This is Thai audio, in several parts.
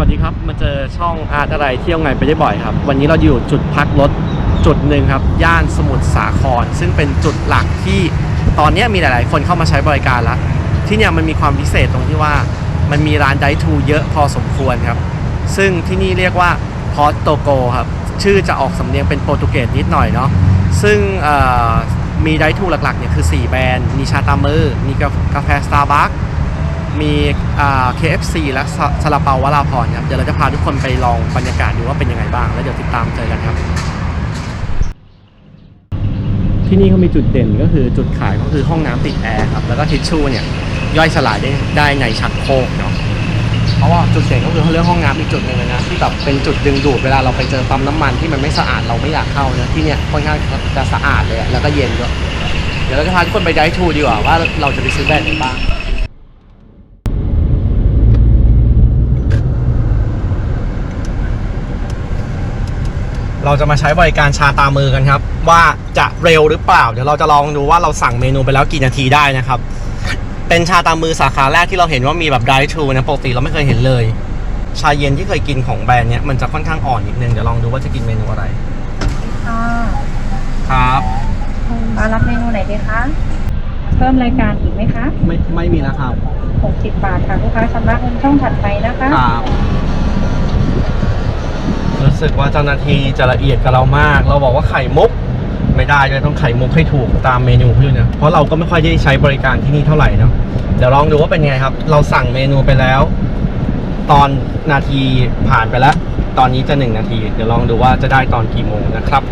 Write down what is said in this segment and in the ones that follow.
วัสดีครับ มาเจอช่องอาร์ตอะไรเที่ยวไงไปได้บ่อยครับ วันนี้เราอยู่จุดพักรถจุดหนึ่งครับ ย่านสมุทรสาคร ซึ่งเป็นจุดหลักที่ตอนนี้มีหลาย ๆ คนเข้ามาใช้บริการแล้วที่เนี่ยมันมีความพิเศษตรงที่ว่ามันมีร้านไดทูเยอะพอสมควรครับ ซึ่งที่นี่เรียกว่าพอตโตโกครับ ชื่อจะออกสำเนียงเป็นโปรตุเกสนิดหน่อยเนาะซึ่งมีไดทูหลัก ๆ เนี่ยคือ 4 แบรนด์ มีชาตามือมีกากาแฟสตาร์บัค มีอ่า KFC และซาลาเปาวราพรครับเดี๋ยวเราจะพาทุกคนไปลองบรรยากาศดูว่าเป็นยังไงบ้าง แล้วเดี๋ยวติดตามเจอกันครับ ที่นี่เขามีจุดเด่นก็คือจุดขายก็คือห้องน้ำติดแอร์ครับ แล้วก็ทิชชู่เนี่ยย่อยสลายได้ได้ในชักโครกเนาะ เพราะว่าจุดเด่นก็คือเรื่องห้องน้ำอีกจุดหนึ่งเลยนะที่แบบเป็นจุดดึงดูดเวลาเราไปเจอปั๊มน้ำมันที่มันไม่สะอาดเราไม่อยากเข้านะที่เนี่ยค่อนข้างจะสะอาดเลยอะแล้วก็เย็นด้วย เดี๋ยวเราจะพาทุกคนไปไดทูดีกว่าว่าเราจะไปซื้อแบรนด์ไหนบ้าง เราจะมาใช้บริการชาตามือกันครับ ว่าจะเร็วหรือเปล่า เดี๋ยวเราจะลองดูว่าเราสั่งเมนูไปแล้วกี่นาทีได้นะครับ เป็นชาตามือสาขาแรกที่เราเห็นว่ามีแบบ drive thru นะปกติเราไม่เคยเห็นเลย ชาเย็นที่เคยกินของแบรนด์เนี้ยมันจะค่อนข้างอ่อนนิดนึงเดี๋ยวลองดูว่าจะกินเมนูอะไรค่ะครับมารับเมนูไหนดีคะเพิ่มรายการอีกไหมคะไม่ไม่มีแล้วครับ60บาทค่ะลูกค้าชำระเงินช่องถัดไปนะคะครับ รู้สึกว่าเจ้าหน้าที่จะละเอียดกับเรามาก เราบอกว่าไข่มุก ไม่ได้เลยต้องไข่มุกให้ถูกตามเมนูพี่นะเพราะเราก็ไม่ค่อยได้ใช้บริการที่นี่เท่าไหร่เนาะเดี๋ยวลองดูว่าเป็นไงครับ เราสั่งเมนูไปแล้ว ตอนนาทีผ่านไปแล้ว ตอนนี้จะหนึ่งนาที เดี๋ยวลองดูว่าจะได้ตอนกี่โมงนะครับ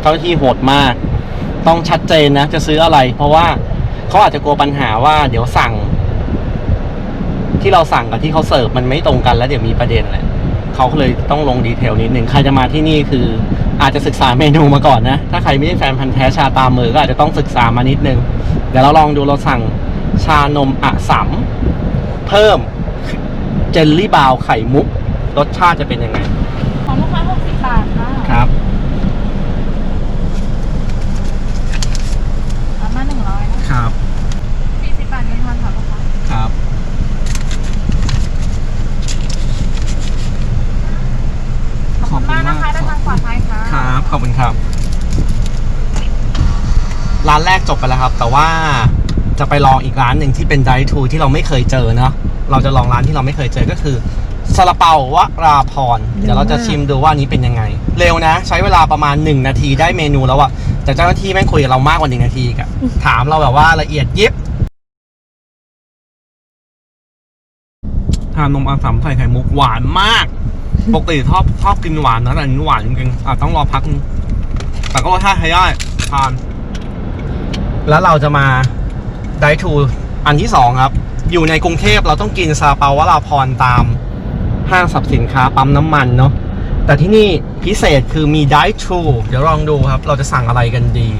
เจ้าหน้าที่โหดมาก ต้องชัดเจนนะ จะซื้ออะไร เพราะว่าเขาอาจจะกลัวปัญหาว่า เดี๋ยวสั่ง ที่เราสั่งกับที่เขาเสิร์ฟมันไม่ตรงกันแล้วเดี๋ยวมีประเด็นแหละ เขาเลยต้องลงดีเทลนิดหนึ่งใครจะมาที่นี่คืออาจจะศึกษาเมนูมาก่อนนะ ถ้าใครไม่ใช่แฟนพันธ์แท้ชาตามมือก็อาจจะต้องศึกษามานิดนึง เดี๋ยวเราลองดูเราสั่งชานมอะสัมเพิ่มเจลลี่บาวไข่มุก รสชาติจะเป็นยังไงลูกค้า 60 บาทค่ะ ครับ รับมา100นะครับ 40 บาทยังทันค่ะลูกค้า ครับ ขอบคุณมากนะคะเดินทางปลอดภัยค่ะ ครับ ข อบคุณครับ ร้านแรกจบไปแล้วครับ แต่ว่าจะไปลองอีกร้านหนึ่งที่เป็นไดทูที่เราไม่เคยเจอเนาะเราจะลองร้านที่เราไม่เคยเจอก็คือซาลาเปาวราพรเดี๋ยวเราจะชิมดูว่านี้เป็นยังไง เร็วนะ ใช้เวลาประมาณ 1 นาทีได้เมนูแล้วอะแต่เจ้าหน้าที่แม่งคุยกับเรามากกว่า1นาทีอีกอะถามเราแบบว่าละเอียดยิบ ทานนมอาสามใส่ไข่มุกหวานมาก ปกติชอบชอบกินหวานนะแต่อันนี้หวานจริงๆอาจต้องรอพักนึงแต่ก็รสชาติใช้ได้ทาน แล้วเราจะมาไดทูอันที่สองครับ อยู่ในกรุงเทพเราต้องกินซาเปาวราพรตามห้างสรรพสินค้าปั๊มน้ำมันเนาะแต่ที่นี่พิเศษคือมีไดทูเดี๋ยวลองดูครับ เราจะสั่งอะไรกันดี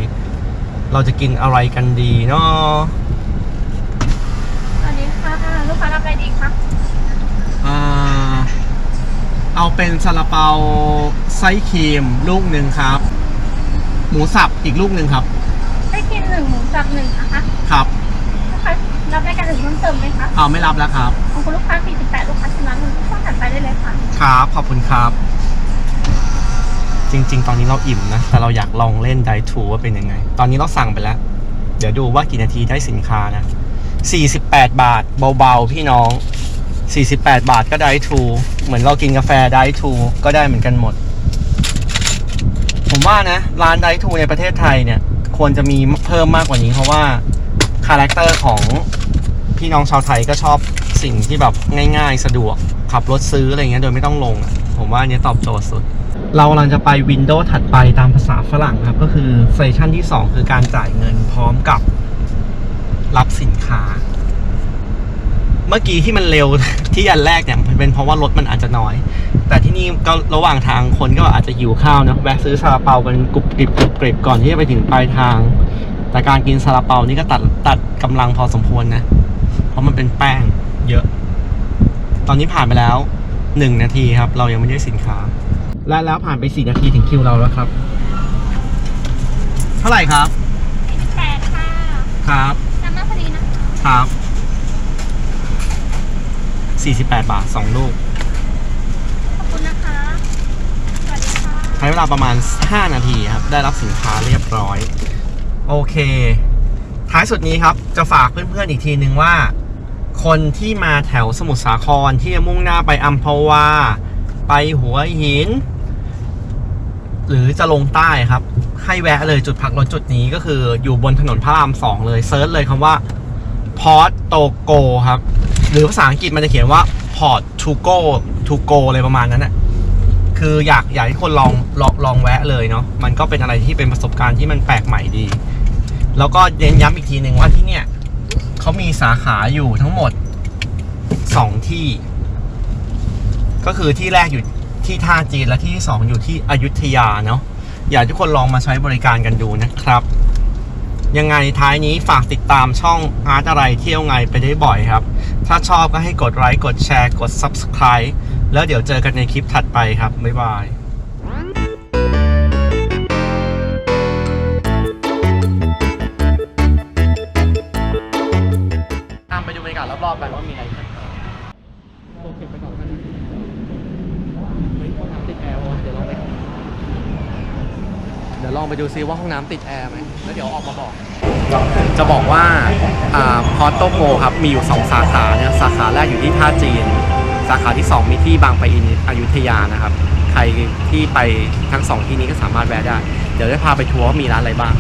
เราจะกินอะไรกันดีเนาะสวัสดีค่ะลูกค้ารับอะไรดีคะอ่า เอาเป็นซาลาเปาไส้ครีมลูกหนึ่งครับ หมูสับอีกลูกหนึ่งครับให้กินหนึ่งหมูสับหนึ่งนะคะครับลูกค้ารับรายการอื่นเพิ่มเติมไหมคะเอาไม่รับแล้วครับ ของคุณลูกค้า 48 ลูกค้าชำระเงินช่องถัดไปได้เลยค่ะ ครับขอบคุณครับ จริง ๆ ตอนนี้เราอิ่มนะ แต่เราอยากลองเล่นไดทูว่าเป็นยังไง ตอนนี้เราสั่งไปแล้ว เดี๋ยวดูว่ากี่นาทีได้สินค้านะ 48 บาทเบาๆพี่น้อง 48 บาทก็ได้ทูเหมือนเรากินกาแฟได้ทูก็ได้เหมือนกันหมด ผมว่านะ ร้านได้ทูในประเทศไทยเนี่ย ควรจะมีเพิ่มมากกว่านี้ เพราะว่าคาแรคเตอร์ของพี่น้องชาวไทยก็ชอบสิ่งที่แบบง่าย ๆ สะดวก ขับรถซื้ออะไรเงี้ยโดยไม่ต้องลงอะผมว่าอันเนี้ยตอบโจทย์สุด เรากำลังจะไปวินโดว์ถัดไปตามภาษาฝรั่งครับ ก็คือเซสชันที่ 2 คือการจ่ายเงินพร้อมกับรับสินค้า มื่อกี้ที่มันเร็ว ที่อันแรกเนี่ยมันเป็นเพราะว่ารถมันอาจจะน้อย แต่ที่นี่ก็ระหว่างทางคนก็อาจจะหิวข้าวเนอะแวะซื้อซาลาเปากันกรุบกริบกรุบกริบก่อนที่จะไปถึงปลายทาง แต่การกินซาลาเปานี่ก็ตัดตัดกำลังพอสมควรนะ เพราะมันเป็นแป้งเยอะ ตอนนี้ผ่านไปแล้วหนึ่งนาทีครับ เรายังไม่ได้สินค้า และแล้วผ่านไปสี่นาทีถึงคิวเราแล้วครับ เท่าไหร่ครับ48ค่ะ ครับจำหน้าพอดีนะครับ 48 บาท 2 ลูก ขอบคุณนะคะ สวัสดีค่ะ ใช้เวลาประมาณ 5 นาทีครับ ได้รับสินค้าเรียบร้อย โอเค ท้ายสุดนี้ครับ จะฝากเพื่อนๆอีกทีนึงว่า คนที่มาแถวสมุทรสาครที่จะมุ่งหน้าไปอัมพวา ไปหัวหิน หรือจะลงใต้ครับ ให้แวะเลยจุดพักรถจุดนี้ก็คืออยู่บนถนนพระรามสองเลยเซิร์ชเลยคำว่าพอร์ตโตโกครับ หรือภาษาอังกฤษมันจะเขียนว่า Port to go to go อะไรประมาณนั้นนะคืออยากอยากให้คนลองลองลองแวะเลยเนาะมันก็เป็นอะไรที่เป็นประสบการณ์ที่มันแปลกใหม่ดี แล้วก็เน้นย้ำอีกทีหนึ่งว่าที่เนี่ยเขามีสาขาอยู่ทั้งหมดสองที่ ก็คือที่แรกอยู่ที่ท่าจีนและที่ที่สองอยู่ที่อยุธยาเนาะอยากทุกคนลองมาใช้บริการกันดูนะครับ ยังไงท้ายนี้ฝากติดตามช่องอาร์ตอะไรเที่ยวไงไปได้บ่อยครับ ถ้าชอบก็ให้กดไลค์กดแชร์กด Subscribe แล้วเดี๋ยวเจอกันในคลิปถัดไปครับ บ๊ายบาย ไปดูซิว่าห้องน้ำติดแอร์ไหมแล้วเดี๋ยวออกมาบอก จะบอกว่าพอตโตโกครับมีอยู่ 2 สาขาเนี่ยสาขาแรกอยู่ที่ท่าจีน สาขาที่ 2 มีที่บางปะอินอยุธยานะครับ ใครที่ไปทั้ง 2 ที่นี้ก็สามารถแวะได้ เดี๋ยวได้พาไปทัวร์ว่ามีร้านอะไรบ้าง